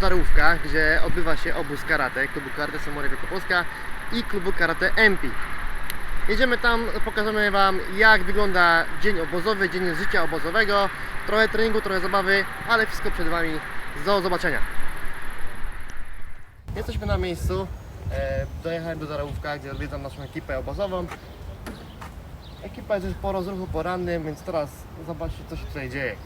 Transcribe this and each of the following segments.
Darłówkach, gdzie odbywa się obóz karate, klubu Karate Samurai Wielkopolska i klubu Karate MP. Jedziemy tam, pokażemy Wam jak wygląda dzień obozowy, dzień życia obozowego, trochę treningu, trochę zabawy, ale wszystko przed Wami. Do zobaczenia. Jesteśmy na miejscu, e, dojechałem do Darłówka, gdzie odwiedzam naszą ekipę obozową. Ekipa jest już po rozruchu porannym, więc teraz zobaczcie co się tutaj dzieje.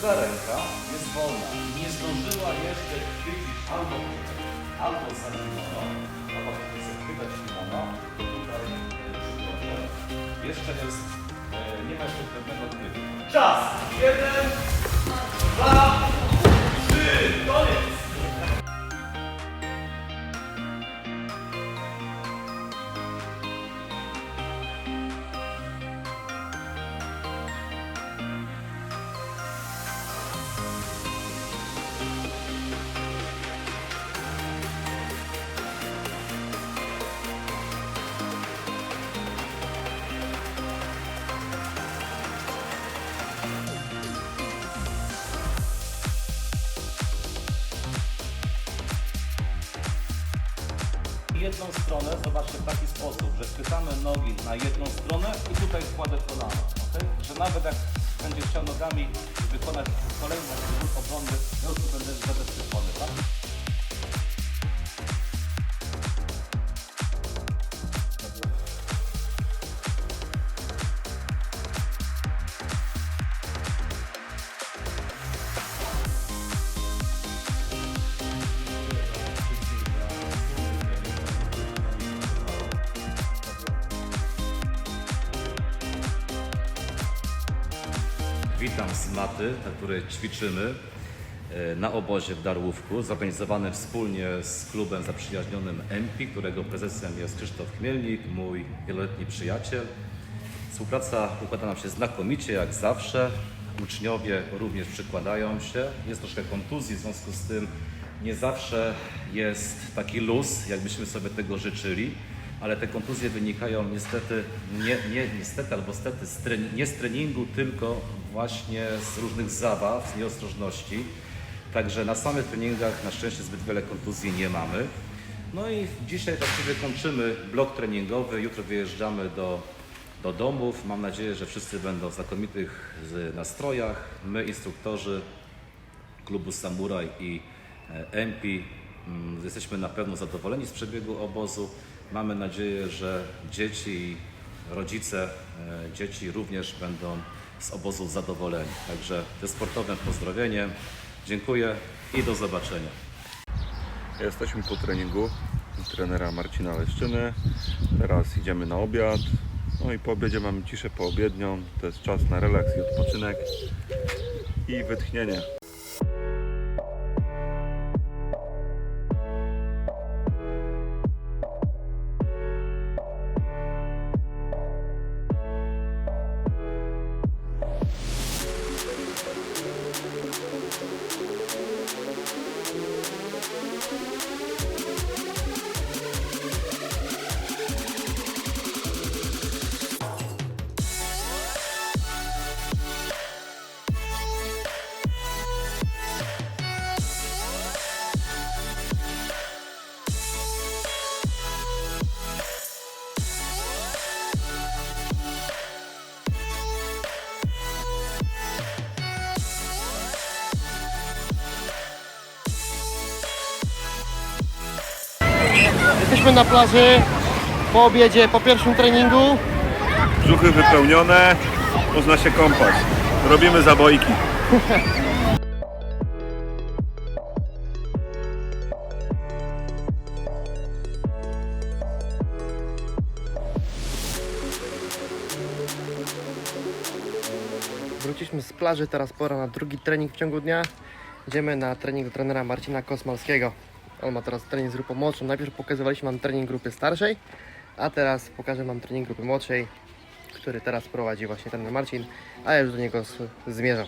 Druga ręka jest wolna. Nie zdążyła jeszcze chwycić albo, albo za kimono, a potem chce chwytać kimono, to tutaj e. Jeszcze jest, e, nie ma jeszcze pewnego chwytu. Czas! Jeden, dwa, jedną stronę, zobaczcie w taki sposób, że chwytamy nogi na jedną stronę i tutaj wkładę kolano. Okay? Że nawet jak będzie chciał nogami wykonać kolejny obronny, już tu będę zabezpieczony. Tak? Witam z maty, na której ćwiczymy e, na obozie w Darłówku, zorganizowanym wspólnie z klubem zaprzyjaźnionym EMPI, którego prezesem jest Krzysztof Chmielnik, mój wieloletni przyjaciel. Współpraca układa nam się znakomicie, jak zawsze. Uczniowie również przykładają się. Jest troszkę kontuzji, w związku z tym nie zawsze jest taki luz, jakbyśmy sobie tego życzyli ale te kontuzje wynikają niestety, nie, nie niestety albo stety z trening, nie z treningu, tylko właśnie z różnych zabaw, z nieostrożności. Także na samych treningach na szczęście zbyt wiele kontuzji nie mamy. No i dzisiaj właściwie kończymy blok treningowy, jutro wyjeżdżamy do, do domów. Mam nadzieję, że wszyscy będą w znakomitych nastrojach. My, instruktorzy klubu Samuraj i e, MP. Mm, Jesteśmy na pewno zadowoleni z przebiegu obozu. Mamy nadzieję, że dzieci i rodzice e, dzieci również będą z obozu zadowoleni. Także ze sportowym pozdrowieniem. Dziękuję i do zobaczenia. Jesteśmy po treningu trenera Marcina Leszczyny. Teraz idziemy na obiad. No i po obiedzie mamy ciszę poobiednią. To jest czas na relaks i odpoczynek i wytchnienie. Jesteśmy na plaży, po obiedzie, po pierwszym treningu. Brzuchy wypełnione, można się kąpać. Robimy zabojki. Wróciliśmy z plaży, teraz pora na drugi trening w ciągu dnia. Idziemy na trening do trenera Marcina Kosmalskiego. On ma teraz trening z grupą młodszą. Najpierw pokazywaliśmy Wam trening grupy starszej, a teraz pokażę Wam trening grupy młodszej, który teraz prowadzi właśnie trener Marcin, a ja już do niego zmierzam.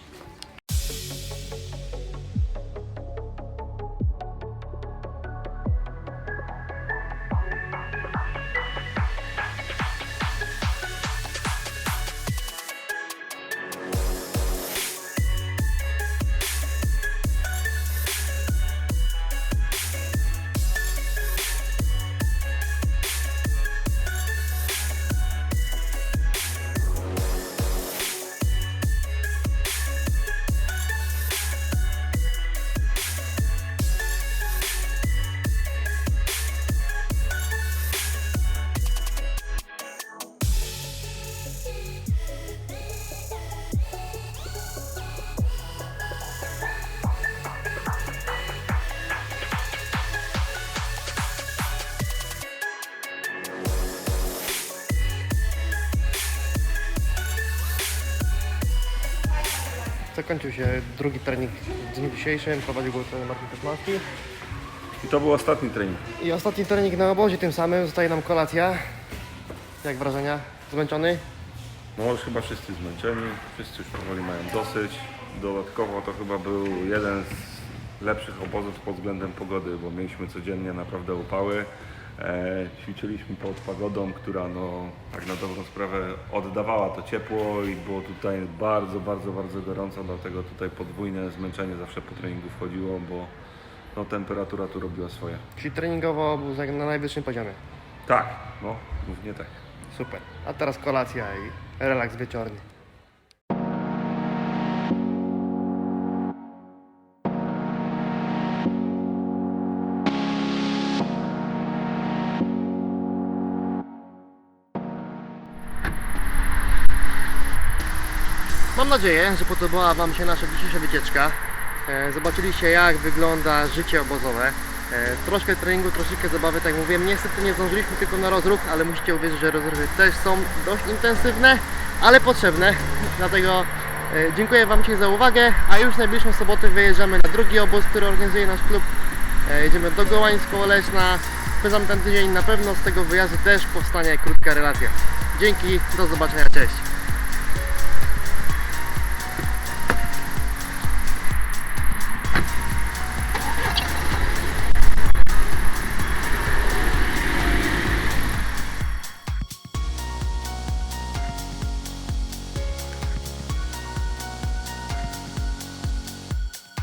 Zakończył się drugi trening w dniu dzisiejszym, prowadził go trener Marcin Kosmalski. I to był ostatni trening. I ostatni trening na obozie tym samym, zostaje nam kolacja. Jak wrażenia? Zmęczony? No już chyba wszyscy zmęczeni, wszyscy już powoli mają dosyć. Dodatkowo to chyba był jeden z lepszych obozów pod względem pogody, bo mieliśmy codziennie naprawdę upały. E, ćwiczyliśmy pod pagodą, która no, tak na dobrą sprawę oddawała to ciepło i było tutaj bardzo, bardzo, bardzo gorąco, dlatego tutaj podwójne zmęczenie zawsze po treningu wchodziło, bo no, temperatura tu robiła swoje. Czyli treningowo był na najwyższym poziomie. Tak, no, głównie tak. Super. A teraz kolacja i relaks wieczorny. Mam nadzieję, że podobała Wam się nasza dzisiejsza wycieczka. E, Zobaczyliście jak wygląda życie obozowe. E, Troszkę treningu, troszeczkę zabawy, tak mówiłem. Niestety nie zdążyliśmy tylko na rozruch, ale musicie uwierzyć, że rozruchy też są dość intensywne, ale potrzebne. Dlatego e, dziękuję Wam dzisiaj za uwagę, a już w najbliższą sobotę wyjeżdżamy na drugi obóz, który organizuje nasz klub. Jedziemy do Gołańsko-Oleśna. Spędzamy ten tydzień, na pewno z tego wyjazdu też powstanie krótka relacja. Dzięki, do zobaczenia, cześć.